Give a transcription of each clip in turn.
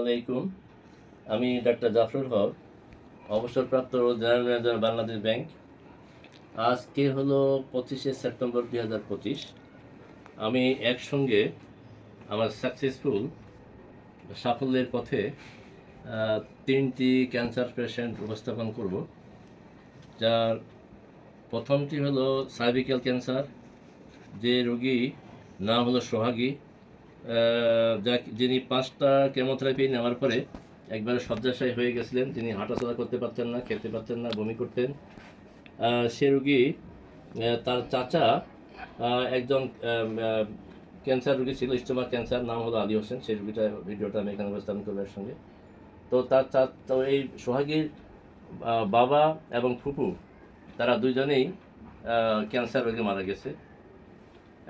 আলাইকুম। আমি ডাক্তার জাফরুল হক, অবসরপ্রাপ্ত জেনারেল ম্যানেজার বাংলাদেশ ব্যাংক। আজকে হলো পঁচিশে সেপ্টেম্বর দুই হাজার পঁচিশ। আমি একসঙ্গে আমার সাকসেসফুল সাফল্যের পথে তিনটি ক্যান্সার পেশেন্ট উপস্থাপন করব। যার প্রথমটি হলো সার্ভিক্যাল ক্যান্সার যে রোগী নাম হলো সোহাগী। যিনি পাঁচটা কেমোথেরাপি নেওয়ার পরে একবারে শয্যাশায়ী হয়ে গেছিলেন তিনি হাঁটাচলা করতে পারতেন না খেতে পারতেন না বমি করতেন। সে রুগী তার চাচা একজন ক্যান্সার রোগী ছিল স্টোমাক ক্যান্সার নাম হলো আলী হোসেন। সেই রোগীটা ভিডিওটা আমি এখানে উপস্থাপন করব এর সঙ্গে তো তার চা তো এই সোহাগীর বাবা এবং ফুপু তারা দুইজনেই আহ, ক্যান্সার রোগে মারা গেছে।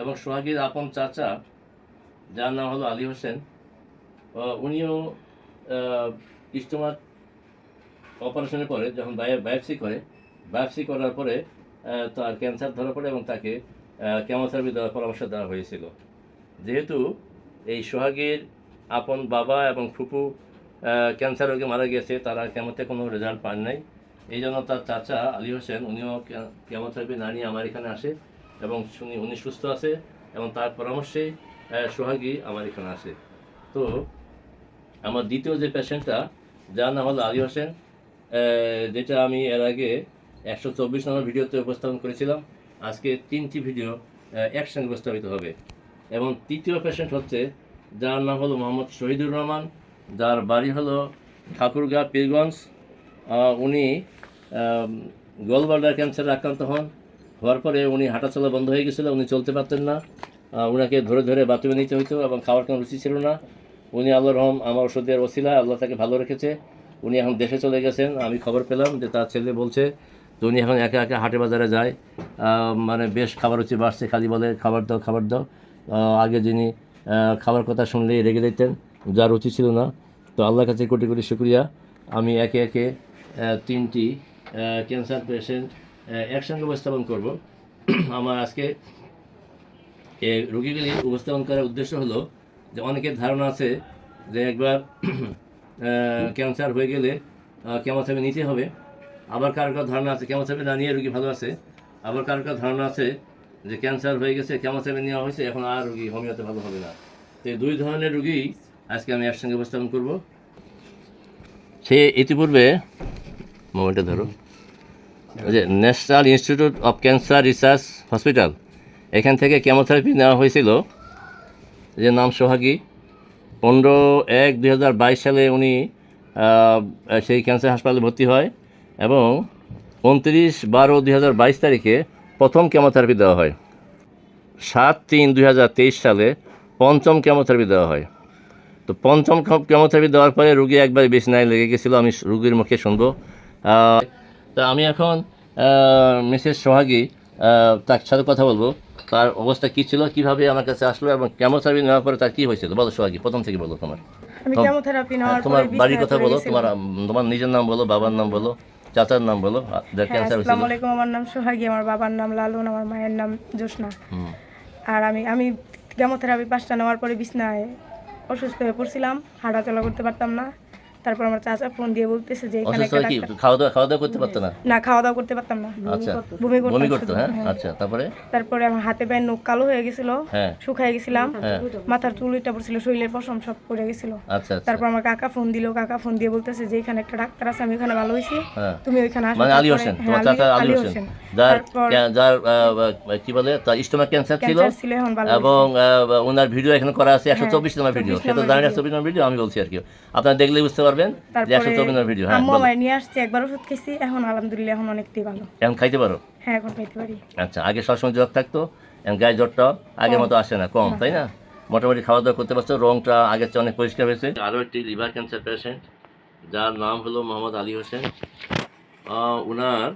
এবং সোহাগীর আপন চাচা যার নাম হলো আলী হোসেন। উনিও স্টোমাক অপারেশনের পরে যখন বায়োপসি করে বায়োপসি করার পরে তার ক্যান্সার ধরা পড়ে এবং তাকে কেমোথেরাপি দেওয়ার পরামর্শ দেওয়া হয়েছিল। যেহেতু এই সোহাগীর আপন বাবা এবং ফুপু ক্যান্সার রোগে মারা গেছে তারা কেমোতে কোনো রেজাল্ট পান নাই। এই জন্য তার চাচা আলী হোসেন উনিও কেমোথেরাপি না নিয়ে আমার এখানে আসে এবং উনি সুস্থ আছে এবং তার পরামর্শেই আহ, সোহাগী আমার এখানে আসে তো আমার দ্বিতীয় যে পেশেন্টটা, যার নাম হলো আলী হোসেন যেটা আমি এর আগে একশো চব্বিশ নম্বর ভিডিওতে উপস্থাপন করেছিলাম। আজকে তিনটি ভিডিও একসঙ্গে উপস্থাপিত হবে। এবং তৃতীয় পেশেন্ট হচ্ছে, যার নাম হলো মোহাম্মদ শহীদুর রহমান, যার বাড়ি হলো ঠাকুরগাঁ, পীরগঞ্জ। উনি গোলবার্ডার ক্যান্সারে আক্রান্ত হন। হওয়ার পরে উনি হাঁটাচলা বন্ধ হয়ে গেছিল, উনি চলতে পারতেন না। ওনাকে ধরে ধরে বাথরুমে নিতে হইতো এবং খাওয়ার কোনো রুচি ছিল না। উনি আল্লাহ রহম, আমার ওষুধের ওসিলা, আল্লাহ তাকে ভালো রেখেছে। উনি এখন দেশে চলে গেছেন, আমি খবর পেলাম যে তার ছেলে বলছে যে উনি এখন একা একা হাটে বাজারে যায়। মানে বেশ খাবার রুচি বাড়ছে, খালি বলে, খাবার দাও খাবার দাও। আগে যিনি খাবার কথা শুনলেই রেগে দিতেন যার রুচি ছিল না। তো আল্লাহর কাছে কোটি কোটি শুক্রিয়া। আমি একে একে তিনটি ক্যান্সার পেশেন্ট একসঙ্গে উপস্থাপন করব। আমার আজকে এই রোগীগুলি উপস্থাপন করার উদ্দেশ্য হলো যে অনেকের ধারণা আছে যে একবার ক্যান্সার হয়ে গেলে কেমোথেরাপি নিতে হবে। আবার কারও কারও ধারণা আছে কেমোথেরাপি না নিয়ে রোগী ভালো আছে। আবার কারও কারও ধারণা আছে যে ক্যান্সার হয়ে গেছে কেমোথেরাপি নেওয়া হয়েছে এখন আর রোগী হোমিওতে ভালো হবে না। তো এই দুই ধরনের রোগী আজকে আমি একসঙ্গে উপস্থাপন করব। সে ইতিপূর্বে মোবাইলটা ধরো যে national institute of cancer research hospital এখান থেকে কেমোথেরাপি নেওয়া হয়েছিল, যে নাম সোহাগী। পনেরো এক দুই সালে উনি সেই ক্যান্সার হাসপাতালে ভর্তি হয় এবং উনত্রিশ বারো দুই তারিখে প্রথম কেমোথেরাপি দেওয়া হয়। সাত তিন দুই সালে পঞ্চম কেমোথেরাপি দেওয়া হয়। তো পঞ্চম কেমোথেরাপি দেওয়ার পরে রুগী একবার বেশি নাই লেগে গেছিল, আমি রুগীর মুখে শুনব। তা আমি এখন মিসেস সোহাগী তার সাথে কথা বলব। তার অবস্থা কী ছিল কীভাবে আমার কাছে আসলো এবং কেমোথেরাপি নেওয়ার পরে তার কী হয়েছিল? বলো সোহাগী প্রথম থেকে বলো তোমার। তোমার বাড়ির কথা বলো তোমার তোমার নিজের নাম বলো বাবার নাম বলো চাচার নাম বলো যার হ্যাঁ, আসসালামু আলাইকুম আমার নাম সোহাগী আমার বাবার নাম লালন আমার মায়ের নাম জোসনা আর আমি আমি কেমোথেরাপি পাঁচটা নেওয়ার পরে বিছনায় অসুস্থ হয়ে পড়ছিলাম হাঁটাচলা করতে পারতাম না। তারপর আমার চাচা ফোন দিয়ে বলতেছে যে এখানে একটা কি? ডাক্তার- খাওয়া দাওয়া খাওয়া দাওয়া করতে পারতো না? না খাওয়া দাওয়া করতে পারতাম না। আচ্ছা। বমি করতাম বমি করতো শুধু, হ্যাঁ? হ্যাঁ। আচ্ছা তারপরে? তারপরে আমার হাতে পায়ে নখ কালো হয়ে গেছিল হ্যাঁ। শুকায় গেছিলাম। হ্যাঁ মাথার চুল উইটা পড়ছিল শরীরের পশম সব পড়ে গেছিল। আচ্ছা আচ্ছা। তারপর আমার কাকা ফোন দিল কাকা ফোন দিয়ে বলতেছে যে এখানে একটা ডাক্তার আছে আমি ওখানে ভালো হয়েছি। হ্যাঁ। তুমি ওইখানে আসো মানে আলী তারপরে- হোসেন হ্যাঁ, তোমার চাচা আলী হোসেন। যার তারপর যার আহ, আহ, কি বলে তার স্টোমাক ক্যান্সার ছিল ক্যান্সার ছিল। এখন ভালো হয়েছে। এবং আহ, ওনার ভিডিও এখানে করা আছে একশো হ্যাঁ, চব্বিশ নম্বর ভিডিও। 24 সে তো জানেন video। একশো চব্বিশ নম্বর ভিডিও আমি বলছি আর কি। আপনারা দেখলেই বুঝতে পারবেন যে চব্বিশ নম্বর ভিডিও হ্যাঁ আম্মু। আমায় নিয়ে আসছে একবার ওষুধ খেয়েছি এখন আলহামদুলিল্লাহ এখন অনেকটাই ভালো। এখন খাইতে পারো? হ্যাঁ এখন খাইতে পারি। আচ্ছা আগে সবসময় জ্বর থাকতো এখন গায়ে জ্বরটা আগের মতো আসে না কম তাই না? মোটামুটি খাওয়া দাওয়া করতে পারছ রংটা আগের চেয়ে অনেক পরিষ্কার হয়েছে। আরও একটি লিভার ক্যান্সার পেশেন্ট যার নাম হলো মোহাম্মদ আলী হোসেন। আহ, ওনার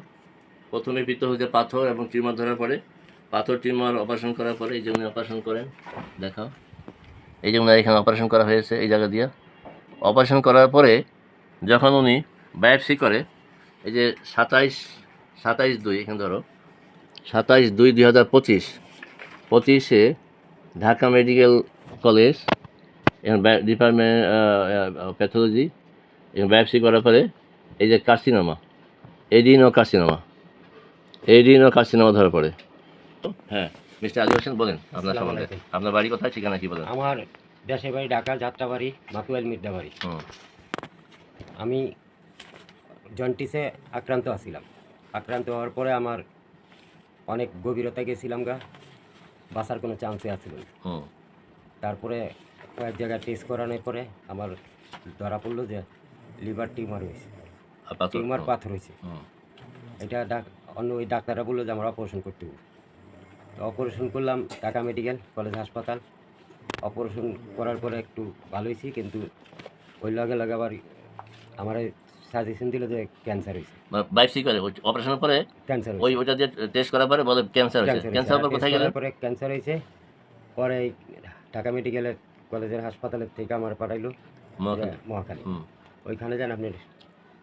প্রথমে পিত্ত হতে পাথর এবং টিউমার ধরার পরে। পাথর টিউমার অপারেশন করার পরে এই যে উনি অপারেশন করেন দেখাও। এই যে উনার এখানে অপারেশন করা হয়েছে এই জায়গা দিয়ে। অপারেশন করার পরে যখন উনি বায়োপসি করে এই যে সাতাইশ সাতাইশ দুই এখানে ধরো সাতাইশ দুই দুই হাজার পঁচিশ পঁচিশে Dhaka medical college department pathology এবং বায়োপসি করার পরে এই যে carcinoma adeno carcinoma adeno carcinoma ধরা পড়ে। হ্যাঁ মিস্টার আলী হোসেন বলেন আপনার সম্বন্ধে। আপনার বাড়ি কোথায় ঠিকানা কি বলেন? আমার দেশের বাড়ি ঢাকা যাত্রাবাড়ি মাকুয়াল মির্দাবাড়ি আমি জন্টিসে আক্রান্ত আছিলাম। আক্রান্ত হওয়ার পরে আমার অনেক গভীরতা গেছিলাম গা। বাঁচার কোনো চান্সে আছিল না। তারপরে কয়েক জায়গায় টেস্ট করানোর পরে আমার ধরা পড়ল যে লিভার টিউমার হয়েছে। টিউমার পাথর? হয়েছে। এটা ডাক অন্য ওই ডাক্তাররা বলল যে আমার অপারেশন করতে হবে। তো অপারেশন করলাম ঢাকা মেডিকেল কলেজ হাসপাতাল। অপারেশন করার পরে একটু ভালো হয়েছি কিন্তু ওই লগে লগে আবার আমার সাজেশন দিল যে ক্যান্সার হয়েছে। বায়োপসি করে অপারেশনের পরে? ক্যান্সার ওই ওইটা দিয়ে টেস্ট করার পরে বলে ক্যান্সার হয়েছে। ক্যান্সার পর কোথায় গেলেন? পরে ক্যান্সার হয়েছে। পরে ঢাকা মেডিকেলের কলেজের হাসপাতালের থেকে আমার পাঠাইলো। মহাখালী। হুম। ওইখানে যান আপনার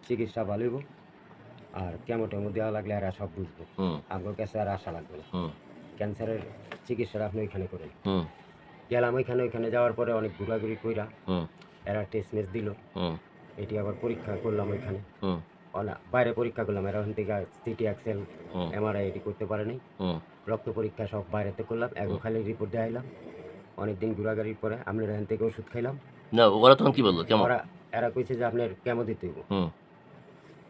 চিকিৎসা ভালো হইব। আর কেমো টেমো দেওয়া লাগলে আর সব বুঝব। আমার কাছে আর আশা লাগবে না। ক্যান্সারের চিকিৎসাটা আপনি ওইখানে করেন গেলাম ওইখানে ওইখানে যাওয়ার পরে অনেক ঘোরাঘুরি কইরা এরা টেস্ট মেস দিল। এটি আবার পরীক্ষা করলাম ওইখানে। বাইরে পরীক্ষা করলাম এরা ওখান থেকে সিটি এক্সেল হুম। এমআরআই এটি করতে পারে নাই। রক্ত পরীক্ষা সব বাইরেতে করলাম এখন খালি রিপোর্ট দিয়ে আইলাম। অনেকদিন ঘোরাঘুরির পরে আমরা এখান থেকে ওষুধ খাইলাম। না ওরা তখন কি বলল? কেমন? ওরা এরা কইছে যে আপনার কেমো দিতে হইব।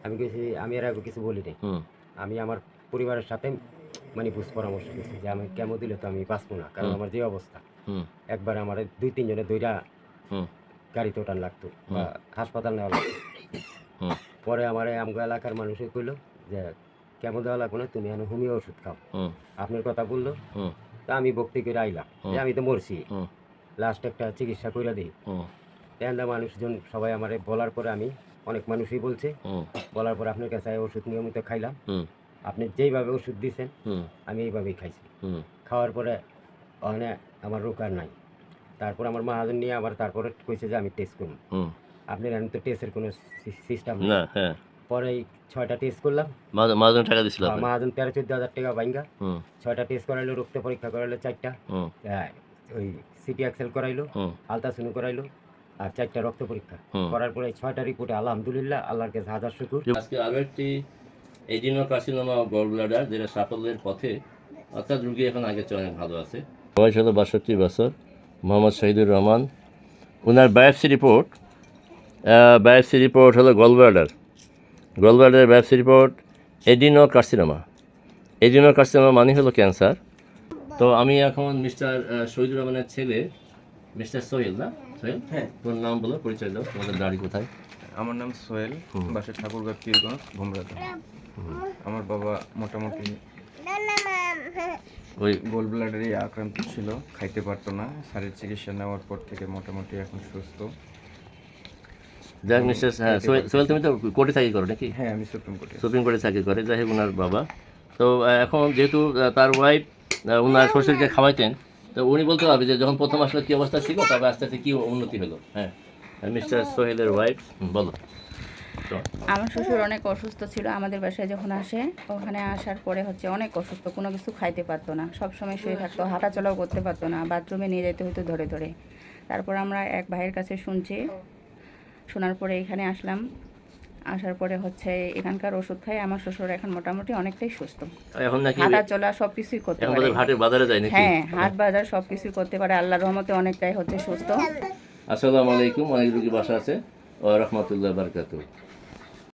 আমি কইছি আমি এর আগে কিছু বলি নাই আমি আমার পরিবারের সাথে মানে বুঝ পরামর্শ করছি যে আমি কেমো দিলে তো আমি বাঁচবো না কারণ আমার যে অবস্থা। একবার আমার দুই তিনজনে দুইটা গাড়িতে ওঠান লাগতো বা হাসপাতাল নেওয়া লাগতো। পরে আমার আমগো এলাকার মানুষে কইলো যে কেমন দেওয়া লাগবে না? তুমি হোমিও ওষুধ খাও। আপনার কথা বলল। তা আমি ভক্তি করে আইলাম। যে আমি তো মরছি। লাস্ট একটা চিকিৎসা করে দিই। তেন্দা মানুষজন সবাই আমার বলার পরে আমি অনেক মানুষই বলছে। বলার পরে আপনার কাছে ওষুধ নিয়মিত খাইলাম। আপনি যেইভাবে ওষুধ দিয়েছেন আমি এইভাবেই খাইছি। হুম। খাওয়ার পরে ওখানে আমার রোগ আর নাই। তারপর আমার মহাজন নিয়ে আবার তারপরে কইছে যে আমি টেস্ট করুন হুম। আপনি জানেন তো টেস্টের কোনো সিস্টেম না হ্যাঁ। পরে ছয়টা টেস্ট করলাম। মাঝে টাকা দিছিল আপনি মহাজন তেরো চোদ্দ হাজার টাকা বাইঙ্গা। হুম। ছয়টা টেস্ট করাইলো রক্ত পরীক্ষা করাইলো চারটা। হুম। হ্যাঁ, ওই সিটি এক্সেল করাইলো হুম। আলট্রাসাউন্ড করাইলো আর চারটা রক্ত পরীক্ষা। করার পরে ছয়টা রিপোর্টে আলহামদুলিল্লাহ আল্লাহর কাছে হাজার শুকুর। আজকে আরও একটি এডিনো কার্সিনোমা গল ব্লাডার যেটা সাফল্যের পথে অর্থাৎ রুগী এখন আগের চেয়ে অনেক ভালো আছে। বয়স হলো বাষট্টি বছর মোহাম্মদ শহীদুর রহমান। ওনার বায়োপসি রিপোর্ট বায়োপসি রিপোর্ট হলো gall bladder gall ব্লাডারের biopsy report adeno carcinoma adeno carcinoma মানে হলো ক্যান্সার। তো আমি এখন মিস্টার শহীদুর রহমানের ছেলে মিস্টার সোহেল না? সোহেল? হ্যাঁ। তোমার নাম বলো পরিচয় দাও তোমাদের বাড়ি কোথায়? আমার নাম সোহেল। বাসা ঠাকুরগাঁ পীরগঞ্জ ভোমরাতে আমার বাবা মোটামুটি ওই গোল ব্লাডারে আক্রান্ত ছিল খাইতে পারতো না। স্যারের চিকিৎসা নেওয়ার পর থেকে মোটামুটি এখন সুস্থ। যাক মিস্টার হ্যাঁ সোহেল তুমি তো কোর্টে চাকরি করো নাকি? হ্যাঁ আমি সুপ্রিম কোর্টে সুপ্রিম কোর্টে চাকরি করে যাই হোক ওনার বাবা। তো এখন যেহেতু তার ওয়াইফ ওনার শ্বশুরকে খাওয়াইতেন তো উনি বলতে পারবে যে যখন প্রথম আসলে কী অবস্থা ছিল তবে আস্তে আস্তে কী উন্নতি হলো? হ্যাঁ মিস্টার সোহেলের ওয়াইফ বলো। আমার শ্বশুর অনেক অসুস্থ ছিল আমাদের বাসায় যখন আসে ওখানে আসার পরে হচ্ছে অনেক অসুস্থ কোনো কিছু খাইতে পারতো না। সব সময় শুয়ে থাকতো হাঁটাচলাও করতে পারতো না বাথরুমে নিয়ে যেতে হতো ধরে ধরে। তারপর আমরা এক ভাইয়ের কাছে শুনছি শোনার পরে এখানে আসলাম। আসার পরে হচ্ছে এখানকার ওষুধ খাই আমার শ্বশুর এখন মোটামুটি অনেকটাই সুস্থ। এখন নাকি হাঁটাচলা সব কিছুই করতে পারে। হাটের বাজারে যায় নাকি? হ্যাঁ হাট বাজার সব কিছুই করতে পারে আল্লাহর রহমতে অনেকটাই হচ্ছে সুস্থ। আসসালামু আলাইকুম অনেক রুগী বাসা আছে। ও রহমতুল্লাহ বারকাতু